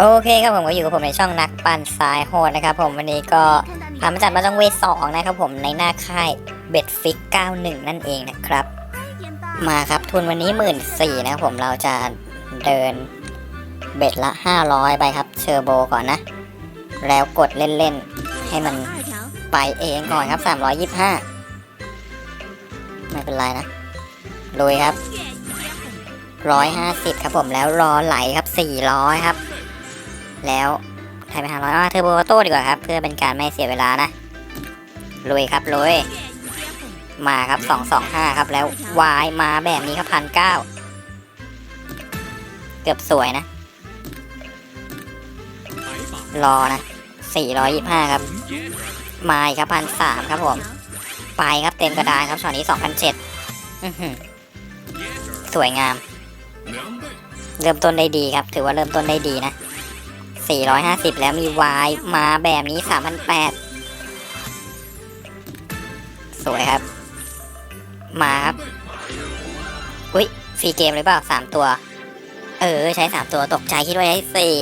โอเคครับผมก็อยู่กับผมในช่องนักปั่นสายโหดนะครับผมวันนี้ก็พามาจัดมาจังเวสองนะครับผมในหน้าค่ายเบ็ดฟิก91 นั่นเองนะครับ มาครับทุนวันนี้หมื่นสี่นะครับผมเราจะเดินเบ็ดละ 500 ไปครับเชอร์โบก่อนนะ แล้วกดเล่นๆ ให้มันไปเองก่อนครับ 325 ไม่เป็นไรนะลุยครับ 150 ครับผมแล้วรอไหลครับ 400 ครับ แล้วไทยไปหาร้อยเทอร์โบโต้ดีกว่าครับ เพื่อเป็นการไม่เสียเวลานะลุยครับลุยมาครับสองสองห้าครับแล้ววายมาแบบนี้ครับพันเก้าเกือบสวยนะ รอนะสี่ร้อยยี่ห้าครับ มาครับพันสามครับผม ไปครับเต็มกระดานครับช็อตนี้สองพันเจ็ดสวยงาม เริ่มต้นได้ดีครับ ถือว่าเริ่มต้นได้ดีนะ 450 แล้วมีวายมาแบบนี้ 3,800 สวยครับ มาครับ อุ้ยฟรีเกมหรือเปล่า 3 ตัว เออ ใช้ 3 ตัวตกใจคิดว่าใช้สี่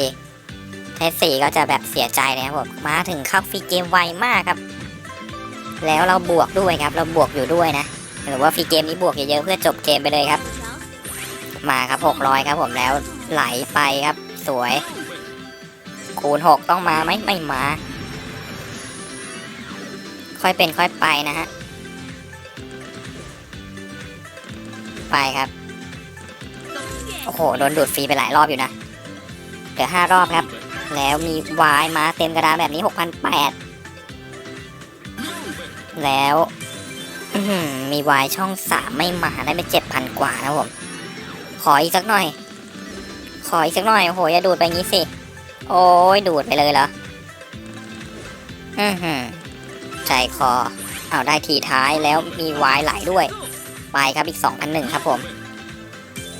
ใช้สี่ก็จะแบบเสียใจเลยครับผม มาถึงเข้าฟรีเกมไวมากครับ แล้วเราบวกด้วยครับ เราบวกอยู่ด้วยนะ หรือว่าฟรีเกมนี้บวกเยอะๆเพื่อจบเกมไปเลยครับ มาครับ 600 ครับผมแล้วไหลไปครับ สวย คูณ6ต้องมาไหมไม่มา ค่อยเป็นค่อยไปนะฮะ ไปครับ โอ้โห โดนดูดฟรีไปหลายรอบอยู่นะ เหลือ5รอบครับ แล้วมีวายมาเต็มกระดานแบบนี้6,800แล้วอื้อหือมีวายช่อง3ไม่มาได้ไป7,000กว่านะผม ขออีกสักหน่อย ขออีกสักหน่อยโอ้โหอย่าดูดไปงี้สิ โอ้ยดูดไปเลยเหรออือหือใจคอ เอาได้ทีท้ายแล้วมีวายไหลด้วย ไปครับอีก2,001ครับผม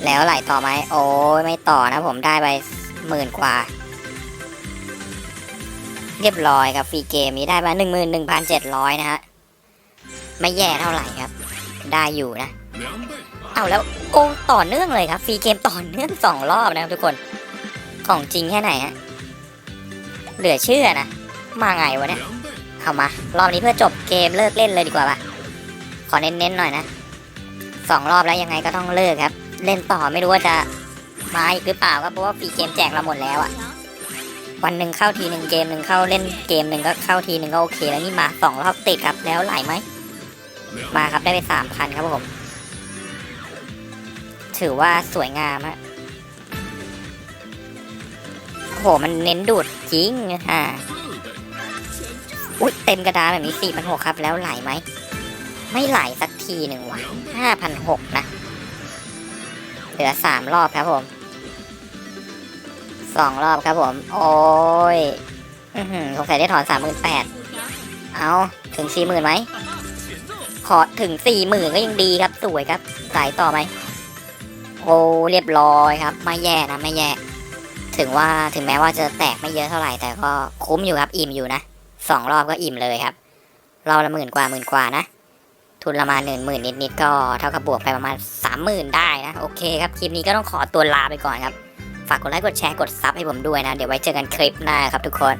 แล้วไหลต่อไหมโอ้ยไม่ต่อนะผมได้ไปหมื่นกว่า เรียบร้อยครับฟรีเกมนี้ได้มาหนึ่งหมื่นหนึ่งพันเจ็ดร้อยนะฮะ ไม่แย่เท่าไหร่ครับ ได้อยู่นะ เอาแล้วโอ้ต่อเนื่องเลยครับฟรีเกมต่อเนื่องสองรอบนะครับทุกคน ของจริงแค่ไหนฮะ เหลือเชื่อนะ มาไงวะเนี่ย เอามา รอบนี้เพื่อจบเกมเลิกเล่นเลยดีกว่าปะขอเน้นๆหน่อยนะสองรอบแล้วยังไงก็ต้องเลิกครับ เล่นต่อไม่รู้ว่าจะมาอีกหรือเปล่าครับเพราะว่าฟรีเกมแจกเราหมดแล้วอะวันหนึ่งเข้าทีหนึ่งเกมหนึ่งเข้าเล่นเกมหนึ่งก็เข้าทีหนึ่งก็โอเค แล้วนี่มาสองรอบติดครับแล้วไหลไหมมาครับได้ไปสามพันครับผมถือว่าสวยงามฮะ โอ้โหมันเน้นดูดจริงอะอุ้ยเต็มกระดานแบบนี้สี่พันหกครับ แล้วไหลไหม ไม่ไหลสักทีหนึ่งว่ะห้าพันหกนะ เหลือสามรอบครับผมสองรอบครับผม โอ้ยหือสงสัยได้ถอนสามหมื่นแปดเอาถึงสี่หมื่นไหมขอถึงสี่หมื่นก็ยังดีครับ สวยครับสายต่อไหมโอ้เรียบร้อยครับ ไม่แย่นะ ไม่แย่ ถึงว่าถึงแม้ว่าจะแตกไม่เยอะเท่าไหร่ แต่ก็คุ้มอยู่ครับอิ่มอยู่นะสองรอบก็อิ่มเลยครับรอบละหมื่นกว่าหมื่นกว่านะ ทุนละมาหนึ่งหมื่นนิดๆก็เท่ากับบวกไปประมาณสามหมื่นได้นะโอเคครับคลิปนี้ก็ต้องขอตัวลาไปก่อนครับฝากกดไลค์กดแชร์กดซับให้ผมด้วยนะ เดี๋ยวไว้เจอกันคลิปหน้าครับทุกคน